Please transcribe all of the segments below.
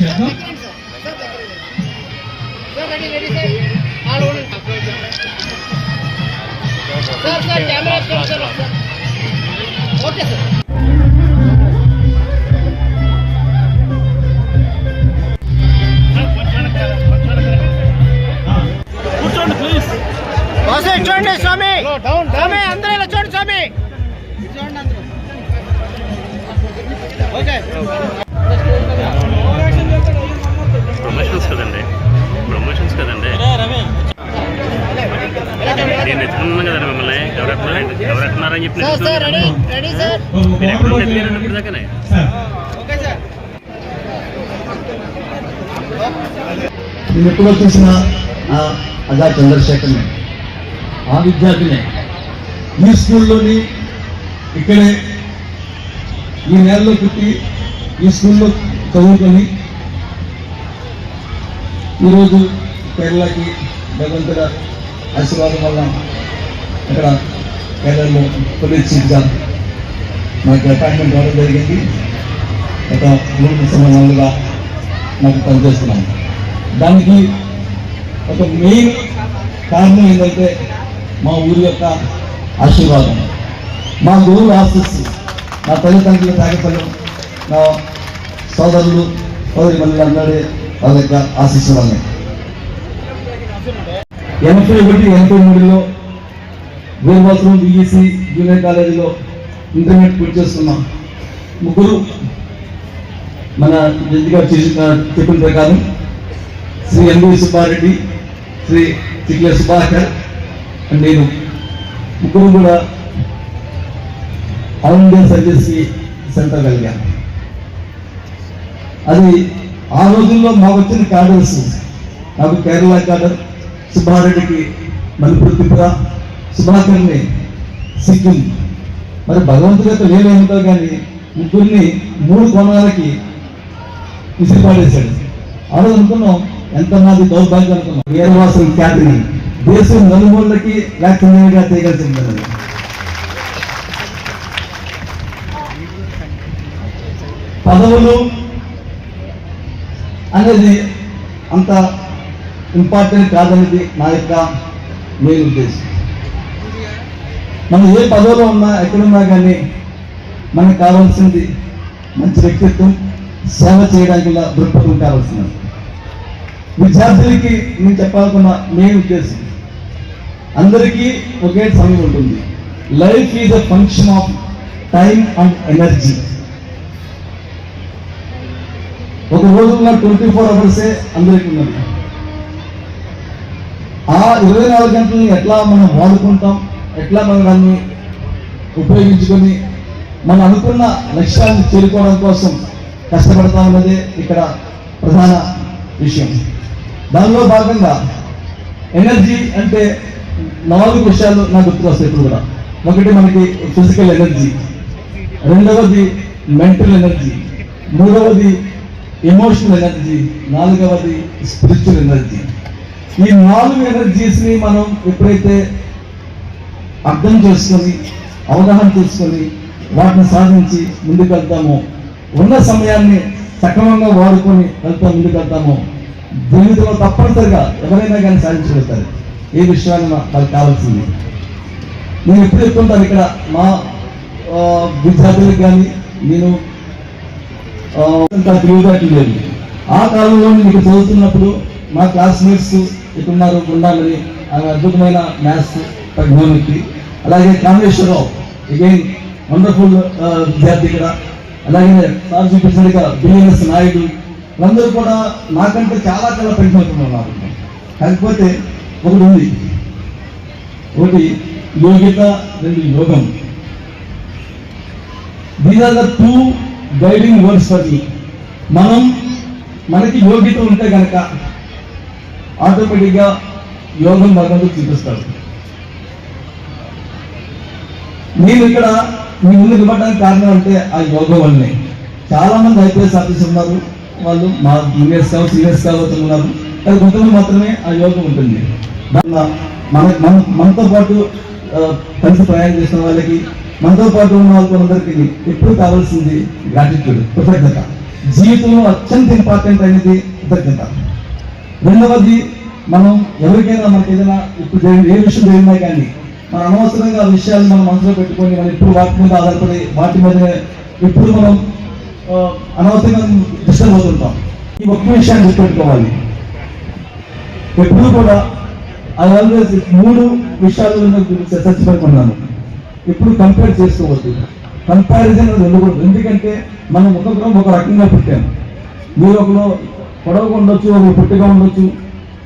చేద్దాం okay sir చూడండి స్వామి స్వామి అందరూ ఇలా చూడండి స్వామి చూడండి అందరూ ఓకే నేను ఎప్పుడో చూసిన ఆ అజా చంద్రశేఖర్ని ఆ విద్యార్థినే ఈ స్కూల్లోని ఇక్కడే ఈ నేలలో పుట్టి ఈ స్కూల్లో చదువుకొని ఈరోజు కేరళకి భగవంతుడ ఆశీర్వాదం వల్ల ఇక్కడ కేరళలో పోలీస్ ఎగ్జామ్. నాకు అపాయింట్మెంట్ రావడం జరిగింది. ఒక మూడు సంవత్సరాలుగా నాకు పనిచేస్తున్నాను దానికి ఒక మెయిన్ కారణం ఏంటంటే మా ఊరి యొక్క ఆశీర్వాదం. మా గురువు ఆశిస్సు నా తల్లిదండ్రుల తాగపల్లి నా సోదరులు సోదరి మనులు అందరి వాళ్ళ యొక్క ఆశీస్సు ఎనభై ఒకటి ఎనభై మూడులో వీరభద్రం బీఈసీ జూనియర్ కాలేజీలో ఇంటర్మీడియట్ పూర్తి చేస్తున్నాం. ముగ్గురు మన జడ్జి గారు చేసిన చెప్పిన ప్రకారం శ్రీ ఎంవి సుబ్బారెడ్డి శ్రీ చిక్ల సుభాకర్ అండ్ నేను. ముగ్గురు కూడా ఆల్ ఇండియా సర్వీస్కి సెంటర్ కలిగాను అది ఆ రోజుల్లో మాకు వచ్చిన కార్డర్స్ నాకు కేరళ కార్డర్ సుబ్బారెడ్డికి మణిపూర్ త్రిపుర సుభాకర్ని సిక్కిం. మరి భగవంతుడి యొక్క లీల ఏమిటో కానీ ముగ్గురిని మూడు కోణాలకి విసిరిపాడేశాడు ఆ రోజు అనుకున్నాం ఎంత నాది దౌర్భాగ్యం అనుకున్నాం వీరవాసం ఖ్యాతిని దేశం నలుమూలకి వ్యాఖ్యానంగా చేయగలిసింది పదవులు అనేది అంత ఇంపార్టెంట్ కాదనేది నా యొక్క మెయిన్ ఉద్దేశం. మనం ఏ పదవిలో ఉన్నా ఎక్కడున్నా కానీ మనకు కావాల్సింది మంచి వ్యక్తిత్వం సేవ చేయడానికి దృక్పథం కావాల్సినది. విద్యార్థులకి నేను చెప్పాలనుకున్న మెయిన్ ఉద్దేశం అందరికీ ఒకే సమయం ఉంటుంది. Life is a function of time and energy ఒక రోజుల్లో ట్వంటీ ఫోర్ అవర్సే అందరికీ ఉన్నది. ఆ ఇరవై నాలుగు గంటలని ఎట్లా మనం వాడుకుంటాం? ఎట్లా మనం దాన్ని ఉపయోగించుకొని మనం అనుకున్న లక్ష్యాన్ని చేరుకోవడం కోసం కష్టపడతా ఉన్నదే ఇక్కడ ప్రధాన విషయం. దానిలో భాగంగా ఎనర్జీ అంటే నాలుగు విషయాలు నాకు గుర్తుకొస్తాయి ఇప్పుడు కూడా. ఒకటి మనకి ఫిజికల్ ఎనర్జీ రెండవది మెంటల్ ఎనర్జీ మూడవది ఎమోషనల్ ఎనర్జీ నాలుగవది స్పిరిచువల్ ఎనర్జీ. ఈ నాలుగు ఎనర్జీస్ని మనం ఎప్పుడైతే అర్థం చేసుకొని అవగాహన చేసుకొని వాటిని సాధించి ముందుకెళ్తాము. ఉన్న సమయాన్ని సక్రమంగా వాడుకొని వెళ్తా ముందుకు వెళ్తామో జీవితంలో తప్పనిసరిగా ఎవరైనా కానీ సాధించగలుగుతారు. ఏ విషయాన్ని వాళ్ళకి కావాల్సింది. నేను ఎప్పుడు చెప్తుంటాను ఇక్కడ మా విద్యార్థులకు కానీ నేను ఆ, లేదు ఆ కాలంలో మీకు చదువుతున్నప్పుడు మా క్లాస్మేట్స్ ఇక్కడున్నారు ఉండాలని ఆమె అద్భుతమైన మ్యాథ్స్ భూమికి అలాగే కామేశ్వరరావు అగైన్ వండర్ఫుల్ uh, విద్యార్థి ఇక్కడ. అలాగే సార్ చూపించినట్టుగా బిఎన్ఎస్ నాయుడు. వాళ్ళందరూ కూడా నాకంటే చాలా చాలా పెంచుకుంటున్నారు నాకు కాకపోతే ఒకటి ఉంది. ఒకటి యోగ్యత రెండు యోగం. These are the two guiding words for me మనం మనకి యోగ్యత ఉంటే కనుక ఆటోమేటిక్గా యోగం భగవంతుడు చూపిస్తాడు నేను ఇక్కడ మీ ముందుకు ఇవ్వడానికి కారణం అంటే ఆ యోగం వల్లనే చాలా మంది ఐపీఎస్ ఆఫీసర్ ఉన్నారు. వాళ్ళు మా జూనియర్స్ కావచ్చు సీనియర్స్ కావచ్చు ఉన్నారు. కానీ కొంతమంది మాత్రమే ఆ యోగం ఉంటుంది. మన మన మనతో పాటు కలిసి ప్రయాణం చేసిన వాళ్ళకి మనతో పాటు ఉన్న వాళ్ళందరికీ ఎప్పుడు కావాల్సింది గ్రాటిట్యూడ్ కృతజ్ఞత. జీవితంలో అత్యంత ఇంపార్టెంట్ అనేది కృతజ్ఞత. రెండవది మనం ఎవరికైనా మనకి ఏదైనా ఇప్పుడు ఏ విషయం జరిగినా కానీ మన అనవసరంగా ఆ విషయాలు మనం మనసులో పెట్టుకొని మనం ఎప్పుడు వాటి మీద ఆధారపడి వాటి మీద ఎప్పుడు మనం అనవసరంగా డిస్టర్బ్ అవుతుంటాం. ఈ ఒక్క విషయాన్ని గుర్తుపెట్టుకోవాలి. ఎప్పుడు కూడా ఐ ఆల్వేస్ మూడు విషయాలు చర్చించుకున్నాను ఎప్పుడు కంపేర్ చేసుకోవద్దు. కంపారిజన్ అనేది ఉండకూడదు. ఎందుకంటే మనం ఒక్కొక్కరం ఒక రకంగా పుట్టాము మీరు ఒకరు పొడవగా ఉండొచ్చు ఒక పుట్టిగా ఉండొచ్చు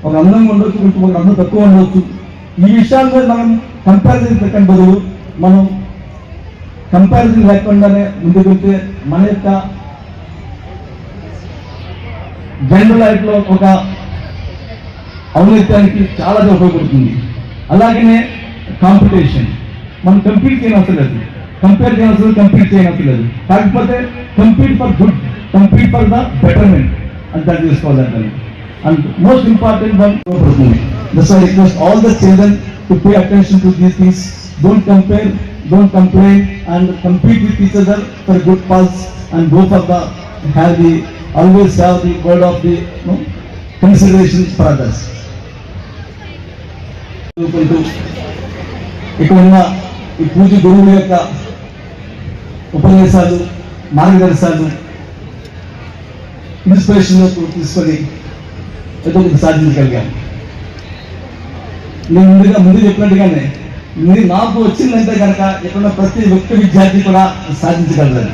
ఒక అందంగా ఉండొచ్చు కొంచెం అందం తక్కువ ఉండొచ్చు. ఈ విషయాల మీద మనం కంపారిజన్ పెట్టడం బదులు మనం కంపారిజన్ లేకుండానే ముందుకు వెళ్తే మన యొక్క జనరల్ లైఫ్లో ఒక ఔన్నత్యానికి చాలా ఉపయోగపడుతుంది. అలాగనే కాంపిటీషన్ మనం కంపీట్ చేయనవసరం లేదు. కంపేర్ చేయనవసరం కంపీట్ చేయనవసరం లేదు. కాకపోతే compete for good compete for the betterment అని దాన్ని తీసుకోవాలంటే అండ్ మోస్ట్ ఇంపార్టెంట్ వన్ ఉపయోగపడుతుంది thus I request all the children to pay attention to these things don't compare don't complain and compete with each other for good pulse and go for the have the always have the word of the consideration for others చదువుకుంటూ ఇక్కడ ఉన్న ఈ పూజ గురువుల యొక్క ఉపన్యాసాలు మార్గదర్శకాలు inspiration తీసుకొని ఏదో సాధించగలిగాను నేను ముందుగా ముందు చెప్పినట్టుగానే నాకు వచ్చిందంటే కనుక ఇక్కడ ప్రతి వ్యక్తి విద్యార్థి కూడా సాధించగలరు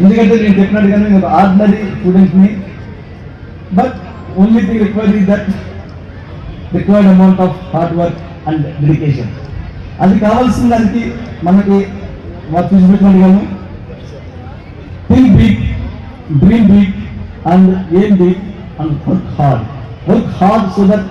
ఎందుకంటే నేను చెప్పినట్టుగానే నేను ఆర్డినరీ స్టూడెంట్ని but only thing require is that required amount of hard work and dedication అది కావాల్సిన దానికి మనకి వారు చూసినట్టుగాను think big dream big and aim big and work hard work hard so that